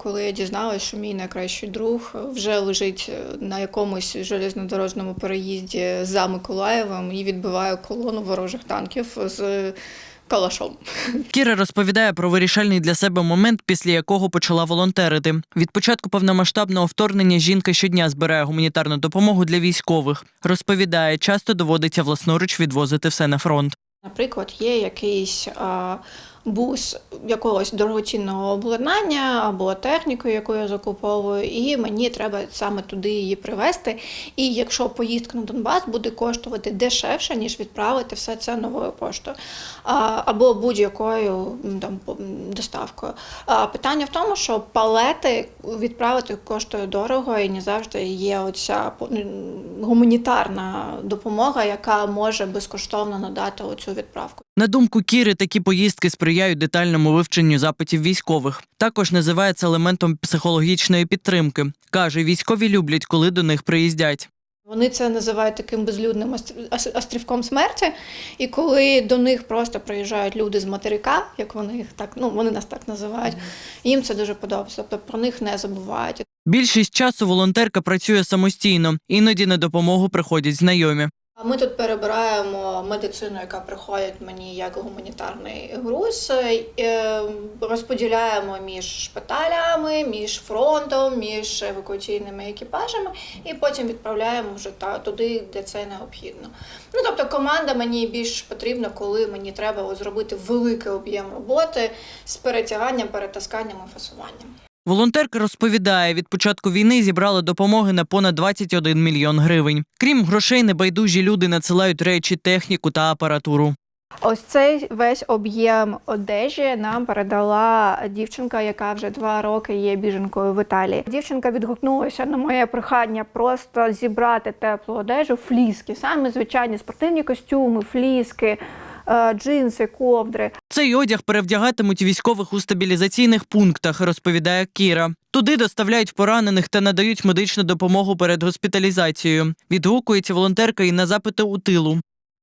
Коли я дізналася, що мій найкращий друг вже лежить на якомусь железнодорожному переїзді за Миколаєвом і відбиває колону ворожих танків з калашом. Кіра розповідає про вирішальний для себе момент, після якого почала волонтерити. Від початку повномасштабного вторгнення жінка щодня збирає гуманітарну допомогу для військових. Розповідає, часто доводиться власноруч відвозити все на фронт. Наприклад, є якийсь а, бус якогось дорогоцінного обладнання або техніку, яку я закуповую, і мені треба саме туди її привезти. І якщо поїздка на Донбас буде коштувати дешевше, ніж відправити все це новою поштою або будь-якою там доставкою. Питання в тому, що палети відправити коштує дорого, і не завжди є оця гуманітарна допомога, яка може безкоштовно надати оцю відправку. На думку Кіри, такі поїздки сприяють детальному вивченню запитів військових. Також називає це елементом психологічної підтримки. каже, військові люблять, коли до них приїздять. Вони це називають таким безлюдним остр- острівком смерті. І коли до них просто приїжджають люди з материка, як вони їх так, ну вони нас так називають, їм це дуже подобається. Тобто про них не забувають. Більшість часу волонтерка працює самостійно, іноді на допомогу приходять знайомі. А ми тут перебираємо медицину, яка приходить мені як гуманітарний груз, е, розподіляємо між шпиталями, між фронтом, між евакуаційними екіпажами, і потім відправляємо вже та туди, де це необхідно. Ну тобто, команда мені більш потрібна, коли мені треба зробити великий об'єм роботи з перетяганням, перетасканням і фасуванням. Волонтерка розповідає, від початку війни зібрала допомоги на понад 21 мільйон гривень. Крім грошей, небайдужі люди надсилають речі, техніку та апаратуру. Ось цей весь об'єм одежі нам передала дівчинка, яка вже два роки є біженкою в Італії. Дівчинка відгукнулася на моє прохання просто зібрати теплу одежу, фліски, саме звичайні спортивні костюми, фліски, джинси, ковдри. Цей одяг перевдягатимуть військових у стабілізаційних пунктах, розповідає Кіра. Туди доставляють поранених та надають медичну допомогу перед госпіталізацією. Відгукується волонтерка і на запити у тилу.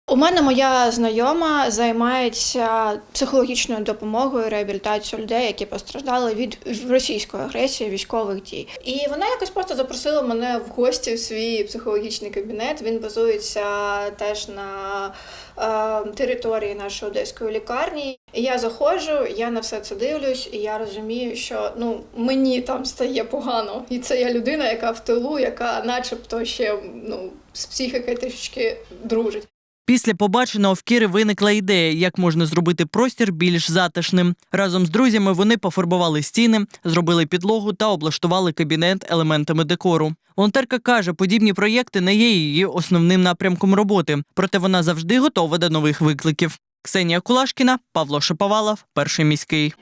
У мене моя знайома займається психологічною допомогою реабілітацією людей, які постраждали від російської агресії, військових дій. І вона якось просто запросила мене в гості в свій психологічний кабінет. Він базується теж на е, території нашої одеської лікарні. І я заходжу, я на все це дивлюсь, і я розумію, що ну мені там стає погано. І це я людина, яка в тилу, яка, начебто, ще ну з психікою трішечки дружить. Після побаченого в Кіри виникла ідея, як можна зробити простір більш затишним. Разом з друзями вони пофарбували стіни, зробили підлогу та облаштували кабінет елементами декору. Волонтерка каже, подібні проєкти не є її основним напрямком роботи, проте вона завжди готова до нових викликів. Ксенія Кулашкіна, Павло Шаповалов, перший міський.